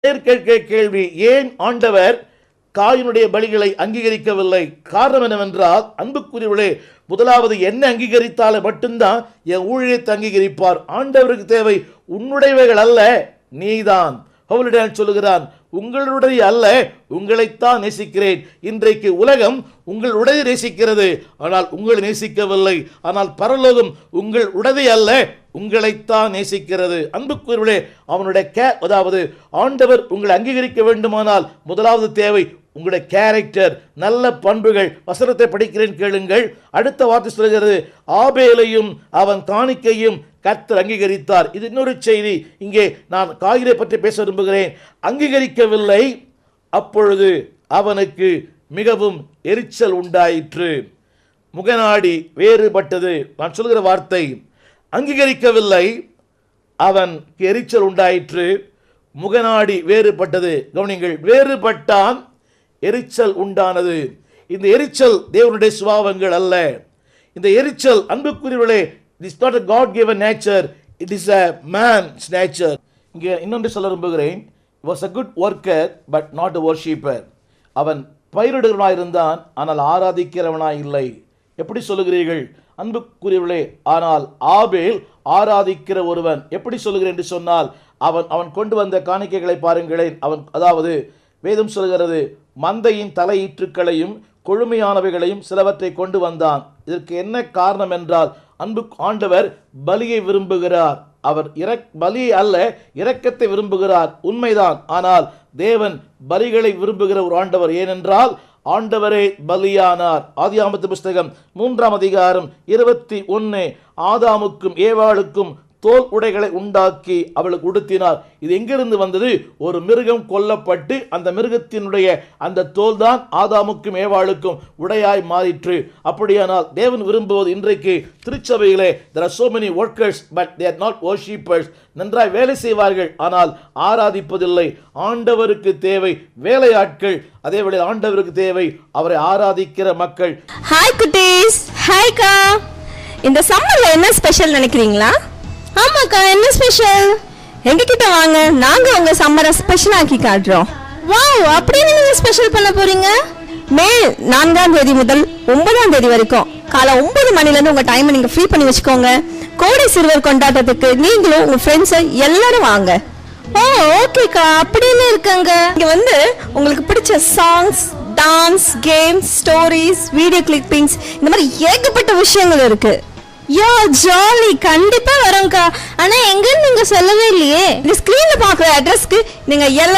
கேட்க கேள்வி ஏன் ஆண்டவர் காயினுடைய பலிகளை அங்கீகரிக்கவில்லை? காரணம் என்னவென்றால் அன்புக்குரியவர்களே முதலாவது என்ன அங்கீகரித்தாலே மட்டும்தான் என் ஊழியத்தை அங்கீகரிப்பார். ஆண்டவருக்கு தேவை உன்னுடையவைகள் அல்ல நீதான். பவுலிடம் சொல்லுகிறான் உங்களுடைய அல்ல உங்களைத்தான் நேசிக்கிறேன். இன்றைக்கு உலகம் உங்களுடைய நேசிக்கிறது. ஆனால் உங்களை நேசிக்கவில்லை. ஆனால் பரலோகம் உங்கள் உடதை அல்ல உங்களைத்தான் நேசிக்கிறது. அன்புக்குரியவர்களே அவனுடைய கே அதாவது ஆண்டவர் உங்களை அங்கீகரிக்க வேண்டுமானால் முதலாவது தேவை உங்களுடைய கேரக்டர் நல்ல பண்புகள் வசனத்தை படிக்கிறேன் கேளுங்கள். அடுத்த வார்த்தை சொல்கிறது ஆபேலையும் அவன் காணிக்கையும் கர்த்தர் அங்கீகரித்தார். இது இன்னொரு செய்தி. இங்கே நான் காகிரை பற்றி பேச விரும்புகிறேன். அங்கீகரிக்கவில்லை. அப்பொழுது அவனுக்கு மிகவும் எரிச்சல் உண்டாயிற்று. முகநாடி வேறுபட்டது. நான் சொல்கிற வார்த்தை அங்கீகரிக்கவில்லை. அவனுக்கு எரிச்சல் உண்டாயிற்று. முகநாடி வேறுபட்டது. கவனிங்கள் வேறுபட்டான் எரிச்சல் உண்டானது. இந்த எரிச்சல் தேவனுடைய சுபாவங்கள் அல்ல. இந்த எரிச்சல் அன்புக்குரியவர்களே it is not a God given nature it is a man's nature இங்கே இன்னொன்று சொல்ல விரும்புகிறேன். Was a good worker but not a worshipper அவன் பயிரிடுகிறவனாக இருந்தான் ஆனால் ஆராதிக்கிறவனாய் இல்லை. எப்படி சொல்லுகிறீர்கள்? அன்புக்குரியவர்களே ஆனால் ஆபேல் ஆராதிக்கிற ஒருவன். எப்படி சொல்லுகிறேன் என்று சொன்னால் அவன் அவன் கொண்டு வந்த காணிக்கைகளை பாருங்களேன். அவன் அதாவது வேதம் சொல்கிறது மந்தையின் தலையீற்றுக்களையும் கொழுமையானவைகளையும் சிலவற்றை கொண்டு வந்தான். இதற்கு என்ன காரணம் என்றால் அன்பு ஆண்டவர் பலியை விரும்புகிறார். அவர் இறக் பலி அல்ல இரக்கத்தை விரும்புகிறார். உண்மைதான். ஆனால் தேவன் பலிகளை விரும்புகிற ஒரு ஆண்டவர் ஏனென்றால் ஆண்டவரே பலியானார். ஆதியாமத்து புஸ்தகம் மூன்றாம் அதிகாரம் இருபத்தி ஒன்று ஆதாமுக்கும் ஏவாளுக்கும் தோல் உடைகளை உண்டாக்கி அவளுக்கு உடுத்தினார். இது எங்கிருந்து வந்தது? ஒரு மிருகம் கொல்லப்பட்டு அந்த மிருகத்தினுடைய அந்த தோல் தான் ஆதாமுக்கும் ஏவாளுக்கும் உடையாய் மாறிற்று. அப்படியானால் தேவன் விரும்புவது இன்றைக்கு திருச்சபையிலே there are so many workers but they're not not நன்றாய் வேலை செய்வார்கள் ஆனால் ஆராதிப்பதில்லை. ஆண்டவருக்கு தேவை வேலையாட்கள் அதே வேளை ஆண்டவருக்கு தேவை அவரை ஆராதிக்கிற மக்கள். ஹாய் குட்டீஸ். ஹாய்க்கா இந்த சம்மர்ல என்ன ஸ்பெஷல் நினைக்கிறீங்களா? ஆமாக்கா என்ன ஸ்பெஷல் எங்ககிட்ட வாங்க. நாங்க உங்க சம்மரை ஸ்பெஷல் ஆக்கி காட்டுறோம். வாவ் அப்படின்னு நீங்க ஸ்பெஷல் பண்ண போறீங்க? மே நான்காம் தேதி முதல் ஒன்பதாம் தேதி வரைக்கும் காலை ஒன்பது மணிலேருந்து உங்கள் உங்க டைமை நீங்க ஃப்ரீ பண்ணி வச்சுக்கோங்க. கோடை சிறுவர் கொண்டாட்டத்துக்கு நீங்களும் உங்க ஃப்ரெண்ட்ஸை எல்லாரும் வாங்க. ஓ ஓகேக்கா அப்படின்னு இருக்காங்க. இங்கே வந்து உங்களுக்கு பிடிச்ச songs dance games stories video clippings இந்த மாதிரி ஏகப்பட்ட விஷயங்கள் இருக்குது யோ ஜாலி. கண்டிப்பா வரோம்க்கா. ஆனா எங்கன்னு நீங்க சொல்லவே இல்லையே. இந்த ஸ்கிரீன்ல பாக்குற அட்ரஸ்க்கு நீங்க எல்லா